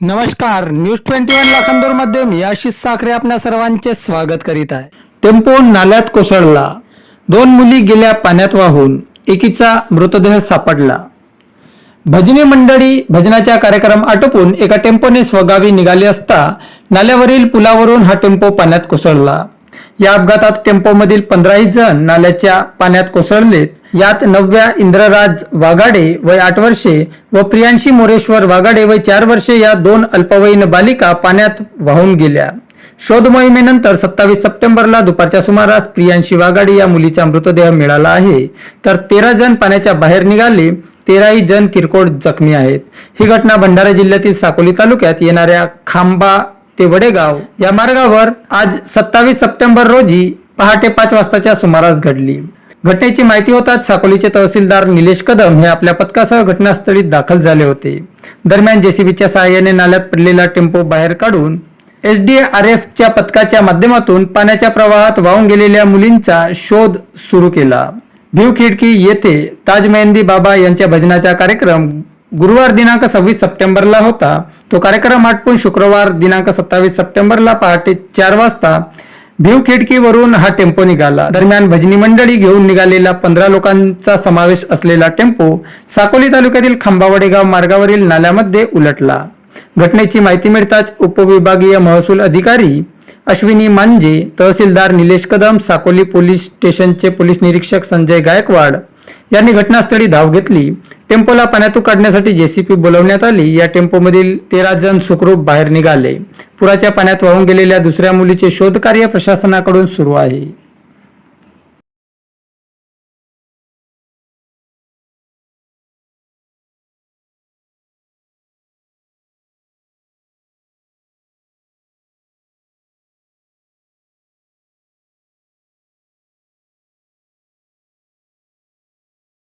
नमस्कार news twenty one लाखांदूरमध्ये मी आशिष साखरे आपल्या सर्वांचे स्वागत करीत आहे. टेम्पो नाल्यात कोसळला. दोन मुली गेल्या पाण्यात वाहून एकीचा मृतदेह सापडला. भजनी मंडळी भजनाचा कार्यक्रम आटोपून एका टेम्पोने स्वगावी निघाली असता नाल्यावरील पुलावरून हा टेम्पो पाण्यात कोसळला. या अपघातात टेम्पोमधील पंधराही जण नाल्याच्या पाण्यात कोसळलेत. यात नवव्या इंद्रराज वाघाडे वय आठ वर्षे व प्रियांशी मोरेश्वर वाघाडे वय चार वर्षे या दोन अल्पवयीन बालिका पाण्यात वाहून गेल्या. शोध मोहिमेनंतर सत्तावीस सप्टेंबरला दुपारच्या सुमारास प्रियांशी वाघाडे या मुलीचा मृतदेह मिळाला आहे. तर तेरा जण पाण्याच्या बाहेर निघाले तेराही जण किरकोळ जखमी आहेत. ही घटना भंडारा जिल्ह्यातील साकोली तालुक्यात येणाऱ्या खांबा ते वडेगाव या मार्गावर आज सत्तावीस सप्टेंबर रोजी पहाटे पाच वाजताच्या सुमारास घडली. घटनेची माहिती होताच साकोलीचे तहसीलदार निलेश कदम हे आपल्या पथकासह घटनास्थळी दाखल झाले होते. दरम्यान जेसीबीच्या सहाय्याने नाल्यात पडलेला टेम्पो बाहेर काढून एस डी आर एफच्या पथकाच्या माध्यमातून पाण्याच्या प्रवाहात वाहून गेलेल्या मुलींचा शोध सुरू केला. भीव खिडकी येथे ताज मेहंदी बाबा यांच्या भजनाचा कार्यक्रम गुरुवार दिनांक सव्वीस सप्टेंबरला होता. तो कार्यक्रम आटपून शुक्रवार दिनांक सत्तावीस सप्टेंबरला पहाटे चार वाजता भीव खिडकीवरून हा टेम्पो निघाला. दरम्यान भजनी मंडळी घेऊन निघालेला पंधरा लोकांचा समावेश असलेला टेम्पो साकोली तालुक्यातील खांबावडेगाव मार्गावरील नाल्यामध्ये उलटला. घटनेची माहिती मिळताच उपविभागीय महसूल अधिकारी अश्विनी मांजे तहसीलदार निलेश कदम साकोली पोलीस स्टेशनचे पोलीस निरीक्षक संजय गायकवाड यांनी घटनास्थळी धाव घेतली. टेम्पोला पाण्यातून काढण्यासाठी जेसीपी बोलवण्यात आली. या टेम्पोमधील तेरा जण सुखरूप बाहेर निघाले. पुराच्या पाण्यात वाहून गेलेल्या दुसऱ्या मुलीचे शोधकार्य प्रशासनाकडून सुरू आहे.